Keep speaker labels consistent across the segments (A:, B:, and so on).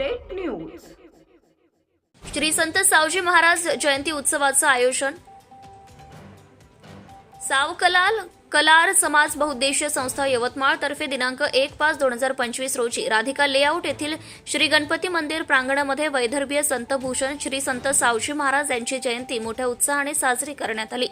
A: Update news.
B: Shri संत सावजी महाराज जयंती उत्सवाचं आयोजन सावकलाल colour समाज बहुद्देशीय संस्था यवतमाळ तर्फे दिनांक एक पाच दोन हजार पंचवीस रोजी राधिका लेआउट येथील श्री गणपती मंदिर प्रांगणामध्ये वैदर्भीय संतभूषण श्री संत सावजी महाराज यांची जयंती मोठ्या उत्साहाने साजरी करण्यात आली.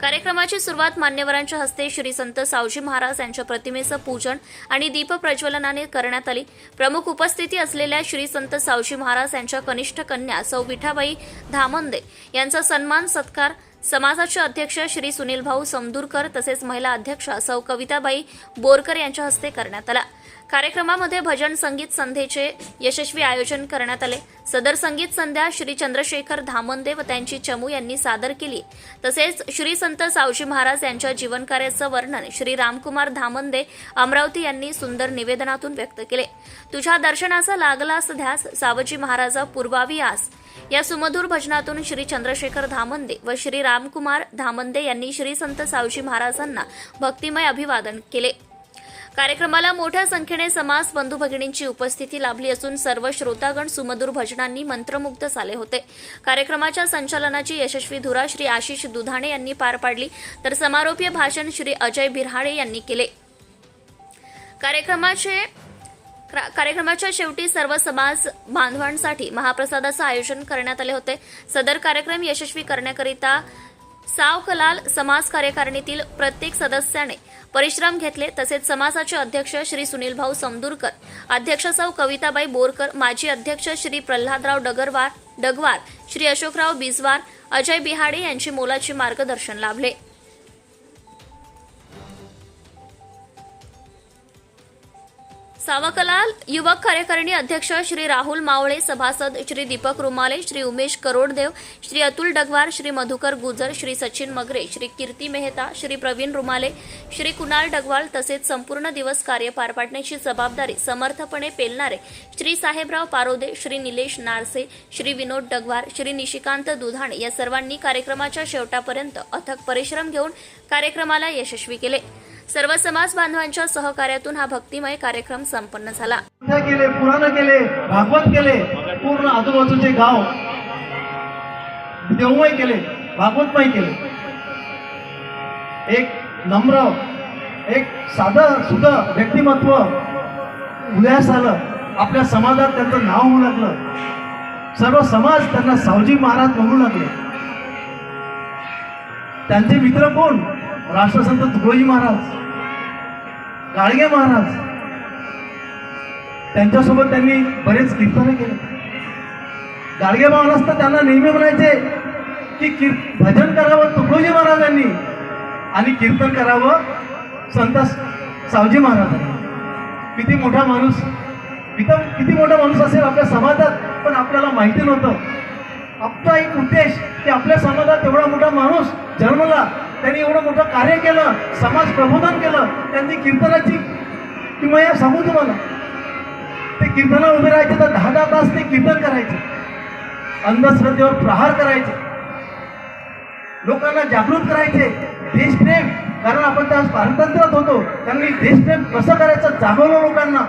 B: कार्यक्रमाची सुरुवात मान्यवरांच्या हस्ते श्री संत सावजी महाराज यांच्या प्रतिमेचं पूजन आणि दीप प्रज्वलनाने करण्यात आली. प्रमुख उपस्थिती असलेल्या श्री संत सावजी महाराज यांच्या कनिष्ठ कन्या सौ विठाबाई धामंदे यांचा सन्मान सत्कार समाजाचे अध्यक्ष श्री सुनील भाऊ समदूरकर तसेच महिला अध्यक्षा सौ कविताबाई बोरकर यांच्या हस्ते करण्यात आला. कार्यक्रमामध्ये भजन संगीत संध्येचे यशस्वी आयोजन करण्यात आले. सदर संगीत संध्या श्री चंद्रशेखर धामंदे व त्यांची चमू यांनी सादर केली. तसेच श्री संत सावजी महाराज यांच्या जीवनकार्याचं वर्णन श्री रामकुमार धामंदे अमरावती यांनी सुंदर निवेदनातून व्यक्त केले. तुझ्या दर्शनाचा लागलास ध्यास सावजी महाराजा पूर्वावी आस. या सुमधुर भजनातून श्री चंद्रशेखर धामंदे व श्री रामकुमार धामंदे यांनी श्री संत सावजी महाराजांना भक्तिमय अभिवादन केले. कार्यक्रमाला मोठ्या संख्येने समाज बंधू भगिनींची उपस्थिती लाभली असून सर्व श्रोतागण सुमधुर भजनांनी मंत्रमुग्ध झाले होते. कार्यक्रमाच्या संचालनाची यशस्वी धुरा श्री आशिष दुधाणे यांनी पार पाडली. तर समारोपीय भाषण श्री अजय बिरहाडे यांनी केले. कार्यक्रमाचे कार्यक्रमाच्या शेवटी सर्व समाज बांधवांसाठी महाप्रसादाचं आयोजन करण्यात आले होते. सदर कार्यक्रम यशस्वी करण्याकरिता सावकलाल समाज कार्यकारिणीतील प्रत्येक सदस्याने परिश्रम घेतले. तसेच समाजाचे अध्यक्ष श्री सुनील भाऊ समदूरकर अध्यक्ष सौ कविताबाई बोरकर माजी अध्यक्ष श्री प्रल्हादराव डगरवार डगवार श्री अशोकराव बिजवार अजय बिहाडे यांची मोलाचे मार्गदर्शन लाभले. सावकलाल युवक कार्यकारिणी अध्यक्ष श्री राहुल मावळे सभासद श्री दीपक रुमाले श्री उमेश करोडदेव श्री अतुल डगवार श्री मधुकर गुजर श्री सचिन मगरे श्री कीर्ती मेहता श्री प्रवीण रुमाले श्री कुणाल डगवाल तसेच संपूर्ण दिवस कार्य पार पाडण्याची जबाबदारी समर्थपणे पेलणारे श्री साहेबराव पारोदे श्री निलेश नारसे श्री विनोद डगवार श्री निशिकांत दुधाणे या सर्वांनी कार्यक्रमाच्या शेवटापर्यंत अथक परिश्रम घेऊन कार्यक्रमाला यशस्वी केले. सर्व समाज बांधवांच्या सहकार्यातून हा भक्तिमय कार्यक्रम संपन्न झाला.
C: केले पुराण केले भागवत केले पूर्ण आजूबाजूचे गाव देवमय केले भागवतमय केले. एक नम्र एक साधं सुध व्यक्तिमत्व उदयास आलं. आपल्या समाजात त्यांचं नाव होऊ लागलं. सर्व समाज त्यांना सावजी महाराज म्हणू लागले. त्यांचे मित्र कोण? राष्ट्रसंत तुकडोजी महाराज गाळगे महाराज त्यांच्यासोबत त्यांनी बरेच कीर्तन केले. गाडगे महाराज तर त्यांना नेहमी म्हणायचे की कीर भजन करावं तुकडोजी महाराजांनी आणि कीर्तन करावं संत सावजी महाराजांनी. किती मोठा माणूस किती किती मोठा माणूस असेल आपल्या समाजात पण आपल्याला माहिती नव्हतं. आपला एक उद्देश की आपल्या समाजात एवढा मोठा माणूस जन्मला त्यांनी एवढं मोठं कार्य केलं समाज प्रबोधन केलं त्यांनी कीर्तनाची किंवा सांगू तुम्हाला ते कीर्तना उभे राहायचे तर दहा दहा तास ते कीर्तन करायचे. अंधश्रद्धेवर प्रहार करायचे. लोकांना जागृत करायचे. देशप्रेम कारण आपण त्या पारतंत्र्यात होतो. त्यांनी देशप्रेम कसं करायचं जागवलं लोकांना.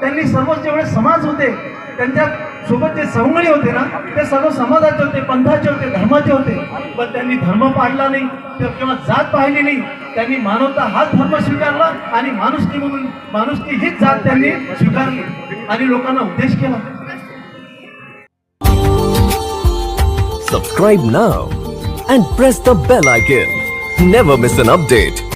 C: त्यांनी सर्व जेवढे समाज होते त्यांच्यासोबत जे सवंगडी होते ना ते सर्व समाजाचे होते पंथाचे होते धर्माचे होते पण त्यांनी धर्म पाडला नाही किंवा जात पाहिली नाही त्यांनी मानवता हाच धर्म स्वीकारला आणि माणुसकी म्हणून माणुसकी हीच जात त्यांनी स्वीकारली आणि लोकांना उद्देश केला
D: Subscribe now and press the bell icon. Never miss an update.